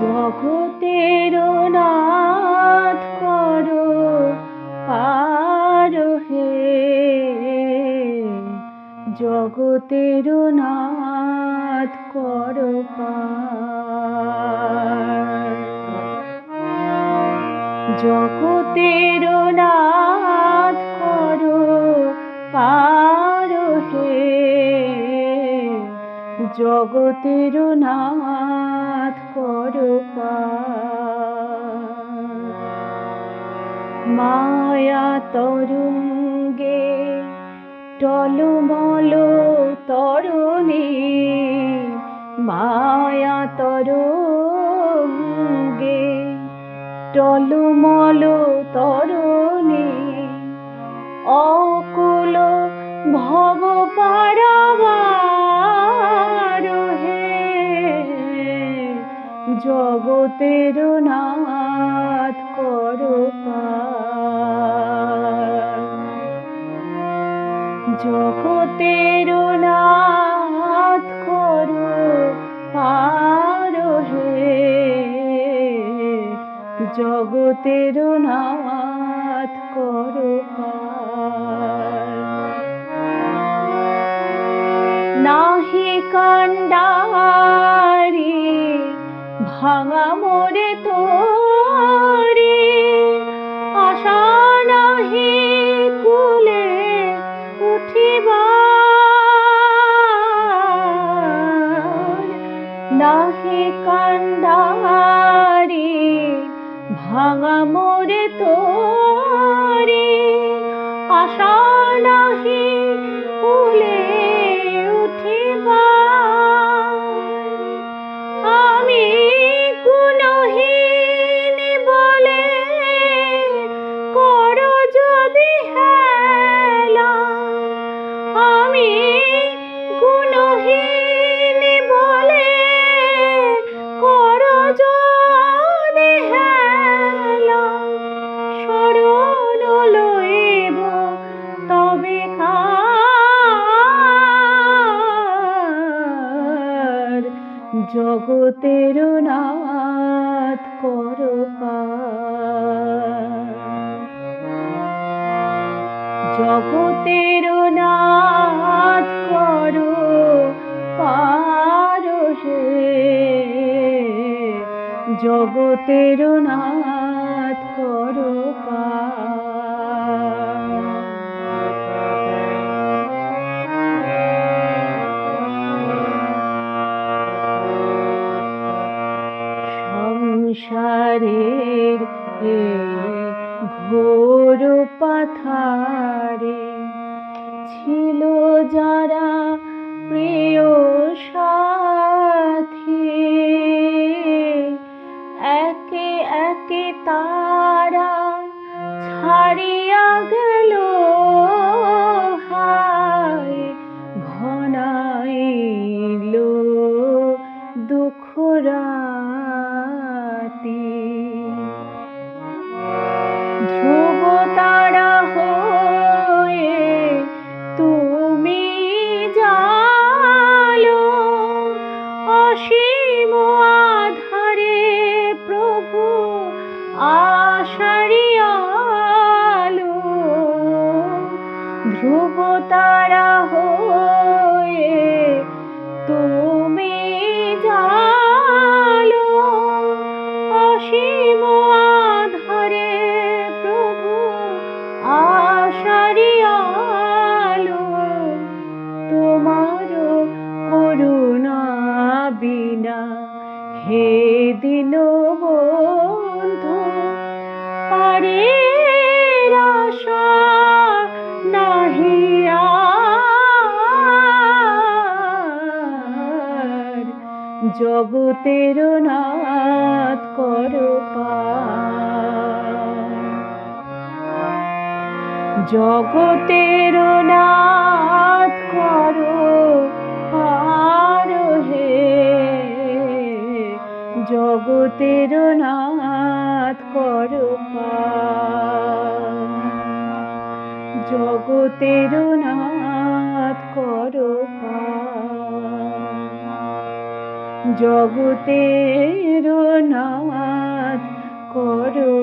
জগতের নাথ করো, পার হে। জগতের নাথ করো জগতের নাথ করো, পার হে। জগতের নাথ করো মায়া তরঙ্গে টলমল তরণী। মায়া তরঙ্গে টলমল তরণী। অকুল জগতের নাথ করো। জগতের নাথ করো পার হে জগতের নাথ করো। নাহি ভাঙা মোরে তোরে আশা নাহি কুলে উঠিবার নাহি কান্ডারি ভাঙা মোরে তোরে জগতের নাথ করো। জগতের নাথ করো পার হে জগতের নাথ করো সংসারের ঘোর পাথারে ধ্রুব তারা হয়ে তুমি জালো। অসীম আধারে প্রভু আশারিয়ালো ধ্রুব তারা হয়ে তুমি জালো। অসীম জগতের নাথ করো। জগতের নাথ করো হে জগতের নাথ করো। জগতের নাথ করো জগতের নাথ করো